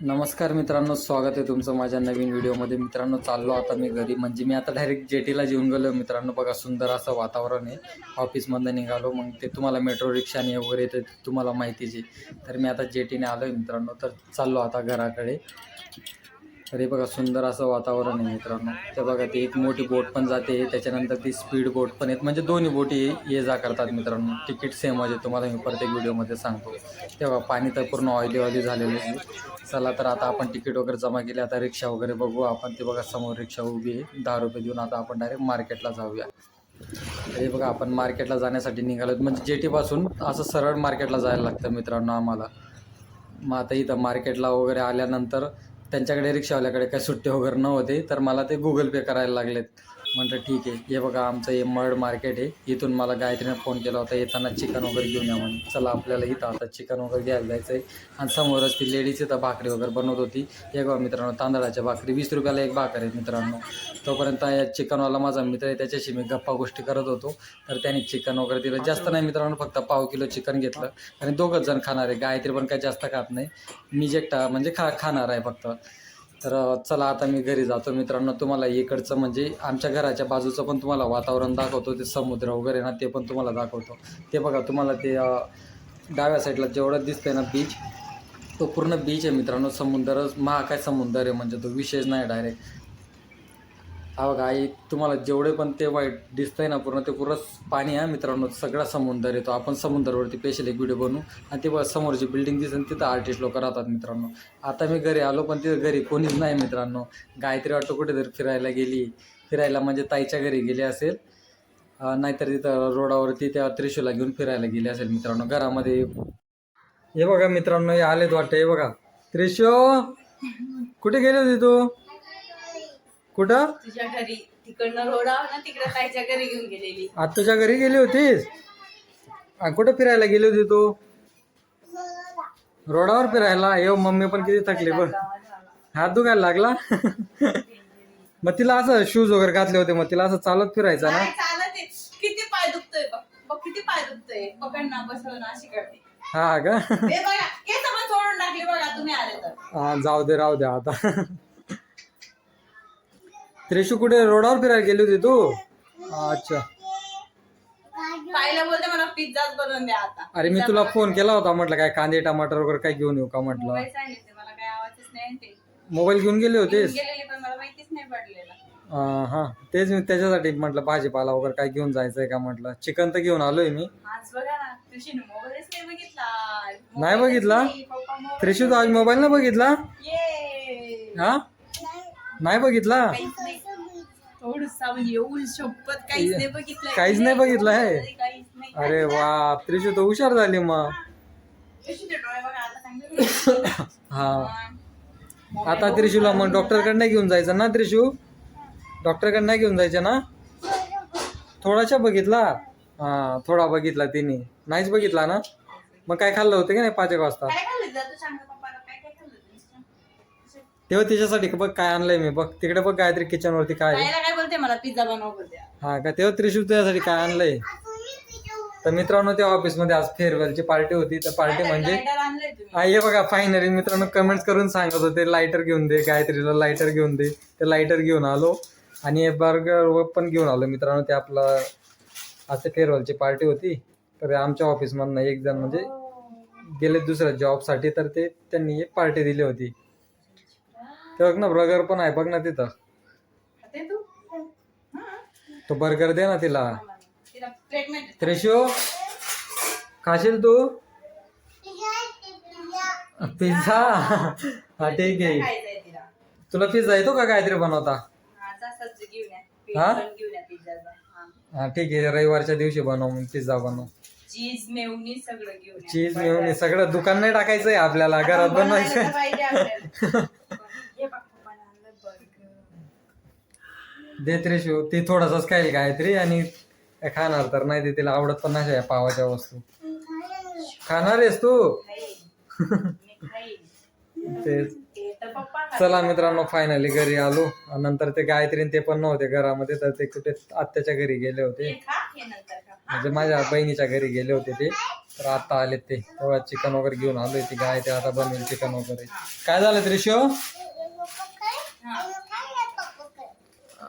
नमस्कार मित्रांनो स्वागत आहे तुमचं माझ्या नवीन व्हिडिओमध्ये. मित्रांनो चाललो आता मी घरी. म्हणजे मी आता डायरेक्ट जेटीला जेवून गेलो मित्रांनो. बघा सुंदर असं वातावरण आहे. ऑफिसमधनं निघालो मग ते तुम्हाला मेट्रो रिक्षाने वगैरे ते तुम्हाला माहितीच आहे. तर मी आता जेटीने आलो आहे मित्रांनो. तर चाललो आता घराकडे. अरे बघा सुंदर असं वातावरण आहे मित्रांनो. ते बघा ती एक मोठी बोट पण जाते. त्याच्यानंतर ती स्पीड बोट पण आहेत. म्हणजे दोन्ही बोटी ये जा करतात मित्रांनो. तिकीट सेम आहे. तुम्हाला मी प्रत्येक व्हिडिओमध्ये सांगतो. तेव्हा पाणी तर पूर्ण ऑइली ऑइली झालेलं आहे. चला तर आता आपण तिकीट वगैरे जमा केली. आता रिक्षा वगैरे बघू आपण. ते बघा समोर रिक्षा उभी आहे. दहा रुपये देऊन आता आपण डायरेक्ट मार्केटला जाऊया. अरे बघा आपण मार्केटला जाण्यासाठी निघालो म्हणजे जेटीपासून असं सरळ मार्केटला जायला लागतं मित्रांनो आम्हाला. मग आता इथं मार्केटला वगैरे आल्यानंतर त्यांच्याकडे रिक्षावाल्याकडे काही सुट्टे वगैरे नव्हते तर मला ते गुगल पे करायला लागलेत. म्हटलं ठीक आहे. हे बघा आमचं हे मर्ड मार्केट आहे. इथून मला गायत्रीने फोन केला होता येताना चिकन वगैरे घेऊन या म्हणून चला आपल्याला इथं आता चिकन वगैरे घ्यायला जायचं आहे आणि समोरच ती लेडीज इथं भाकरी वगैरे बनवत होती. हे बघा मित्रांनो तांदळाच्या भाकरी वीस रुपयाला एक भाकर आहे मित्रांनो. तोपर्यंत या चिकनवाला माझा मित्र आहे त्याच्याशी मी गप्पा गोष्टी करत होतो. तर त्याने चिकन वगैरे दिलं. जास्त नाही मित्रांनो फक्त पाव किलो चिकन घेतलं. आणि दोघंच जण खाणार आहे. गायत्री पण काही जास्त खात नाही. मी जे म्हणजे खा खाणार आहे फक्त. तर चला आता मी घरी जातो मित्रांनो. तुम्हाला इकडचं म्हणजे आमच्या घराच्या बाजूचं पण तुम्हाला वातावरण दाखवतो. ते समुद्र वगैरे ना ते पण तुम्हाला दाखवतो. ते बघा तुम्हाला ते डाव्या साईडला जेवढं दिसतंय ना बीच तो पूर्ण बीच आहे मित्रांनो. समुद्रच महाकाय समुद्र आहे म्हणजे तो विशेष नाही डायरेक्ट हा बघा आई तुम्हाला जेवढे पण ते वाईट दिसतंय ना पूर्ण ते पूर्ण पाणी आहे मित्रांनो. सगळा समुद्र येतो. आपण समुद्रावरती स्पेशल एक व्हिडिओ बनवू. आणि ते बघा समोरची बिल्डिंग दिसेल तिथं आर्टिस्ट लोक राहतात मित्रांनो. आता मी घरी आलो पण तिथं घरी कोणीच नाही मित्रांनो. गायत्री वाटतो कुठेतरी फिरायला गेली. फिरायला म्हणजे ताईच्या घरी गेली असेल. नाहीतर तिथं रोडावरती त्या त्रिशूला घेऊन फिरायला गेली असेल मित्रांनो. घरामध्ये हे बघा मित्रांनो हे आलेत वाटतं. हे बघा त्रिशू! कुठे गेले होते तू? कुठं? तुझ्या घरी. तिकडनं रोड आहे ना तिकडे ताईच्या घरी घेऊन गेलेली. आज तुझ्या घरी गेली होतीस? आ, कुठं फिरायला गेली होती तू? रोडावर फिरायला? येऊ मम्मी पण किती थकली बघ. हात दुखायला लागला? मग तिला असं शूज वगैरे घातले होते मग तिला असं चालत फिरायचं ना? काय चालत आहे. किती पाय दुखतोय बघ. बघ किती पाय दुखतोय. पकड ना बसव ना अशी करते. हा का? हे बघा केस पण सोडून टाकले बघा तुम्ही आले तर. हा जाऊ दे राहू दे आता. त्रिशू कुठे रोडावर फिरायला गेली होती तू? अच्छा. ताईला बोलते मला पिझ्झाच बनवून द्या आता. अरे मी तुला फोन केला होता म्हटलं काय कांदे टमाटर वगैरे काय घेऊन येऊ का म्हटलं? मोबाईल सांगितले मला काय आवाजच नाही आणि ते मोबाईल घेऊन गेले होतेस? गेलेले पण मला माहितीच नाही पडलेलं. अं, हा. तेच मी त्याच्यासाठी म्हटलं भाजीपाला वगैरे काय घेऊन जायचंय का म्हटलं? चिकन तर घेऊन आलोय मी. आज बघा ना तुझी मोबाईलच नाही बघितला. नाही बघितला? त्रिशू आज मोबाईल नाही बघितला? ये हा? नाही बघितला? थोडसा म्हणजे एवढी शपथ काहीच नाही बघितलं काहीच नाही बघितलं आहे? काहीच नाही. अरे वा त्रिशू तर हुशार झाली मग. कशी ते डोळे बघा आता चांगले हा. आता त्रिशूला मग डॉक्टरकडे नाही घेऊन जायचं ना त्रिशू? डॉक्टरकडे नाही घेऊन जायचं ना? थोडासा बघितला? हा थोडा बघितला तिने. नाहीच बघितला ना? मग काय खाल्लं होतं की नाही पाच एक वाजता? तेव्हा तिच्यासाठी बघ काय आणलंय मी. बघ तिकडे बघ गायत्री किचन वरती काय आहे. ताईला काय बोलते? मला पिझ्झा बनव बोलते. हा का? तेव्हा त्रिशू त्यासाठी काय आणलंय? तर मित्रांनो त्या ऑफिसमध्ये आज फेअरवेलची पार्टी होती. तर पार्टी म्हणजे लायटर आणलंय तुम्ही. हा हे बघा फायनली मित्रांनो कमेंट्स करून सांगत होते लायटर घेऊन दे गायत्रीला लायटर घेऊन दे. ते लायटर घेऊन आलो. आणि बर्गर पण घेऊन आलो मित्रांनो ते आपलं असं फेअरवेलची पार्टी होती. तर आमच्या ऑफिसमधनं एक जण म्हणजे गेले दुसऱ्या जॉबसाठी तर ते त्यांनी एक पार्टी दिली होती. ते बघ ना बर्गर पण आहे बघ ना तिथं. तू हा. तो बर्गर दे ना तिला. तिला प्लेटमध्ये त्रिशू खाशील तू? पिझ्झा. हा ठीक आहे. खायचंय तिला. तुला पिझ्झा येतो का काहीतरी बनवता? हा घेऊन या. हा? पण घेऊन या पिझ्झाचा. हा. हा ठीक आहे. रविवारच्या दिवशी बनव मग पिझ्झा बनव. चीज मेवनी सगळं घेऊन या. चीज मिळून सगळं दुकान नाही टाकायचंय आपल्याला घरात बनवायचं तर पाहिजे आपल्याला. दे त्रिशू ती थोडासाच खाईल गायत्री आणि खाणार तर? नाही ते तिला आवडत पण नाही पावाच्या वस्तू. खाणार आहेस तू. तेच. चला मित्रांनो फायनली घरी आलो. आणि नंतर ते गायत्री ते पण नव्हते घरामध्ये तर ते कुठे आत्याच्या घरी गेले होते. म्हणजे माझ्या बहिणीच्या घरी गेले होते ते. तर आता आले ते. तेव्हा चिकन वगैरे घेऊन आलोय. ती गाय ते आता बनवेल चिकन वगैरे. काय झालं तरी शिव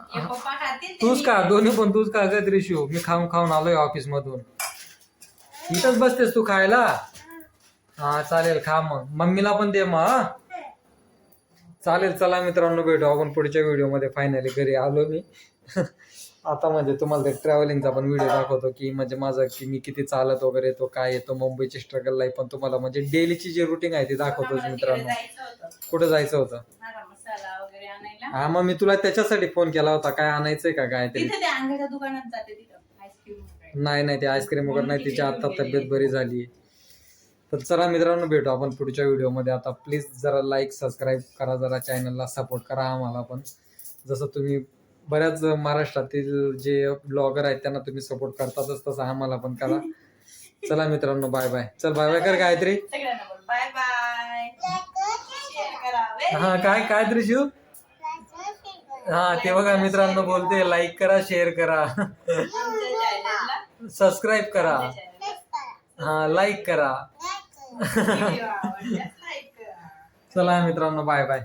हे पप्पा खातील ते तूच मी- का दोन्ही पण तूच का ग तरी शिव मी खाऊन खाऊन आलोय ऑफिस मधून इथंच बसतेस तू खायला? हा चालेल खा मग. मम्मीला पण दे मग हा? चालेल चला मित्रांनो भेटू आपण पुढच्या व्हिडिओमध्ये. फायनली घरी आलो मी. आता म्हणजे तुम्हाला ते ट्रॅव्हलिंगचा पण व्हिडिओ दाखवतो की म्हणजे माझं की मी किती चालत वगैरे येतो काय येतो मुंबईची स्ट्रगल लाईफ पण तुम्हाला म्हणजे डेलीची जी रुटीन आहे ती दाखवतोच मला तिकडे मित्रांनो. जायचं होतं. कुठं जायचं होतं? हा मग मी तुला त्याच्यासाठी फोन केला होता. काय आणायचंय का काय तरी तिथे त्या अंगाच्या दुकानात जाते तिथं. आईस्क्रीम वगैरे. नाही नाही ते आईस्क्रीम वगैरे नाही. तिची आता तब्येत बरी झाली. तर चला मित्रांनो भेटू आपण पुढच्या व्हिडिओमध्ये. आता प्लीज जरा लाईक सबस्क्राईब करा जरा चॅनलला सपोर्ट करा आम्हाला पण. जसं तुम्ही बऱ्याच महाराष्ट्रातील जे ब्लॉगर आहेत त्यांना तुम्ही सपोर्ट करतातच तसं आम्हाला पण करा. चला मित्रांनो बाय बाय चल बाय बाय कर सगळ्यांना बोल. बाय बाय शेअर करा. Very हा काय काय तरी शिव हा ते बघा मित्रांनो बोलते लाईक करा शेअर करा. सबस्क्राईब करा. हा लाईक करा. चला मित्रांनो बाय बाय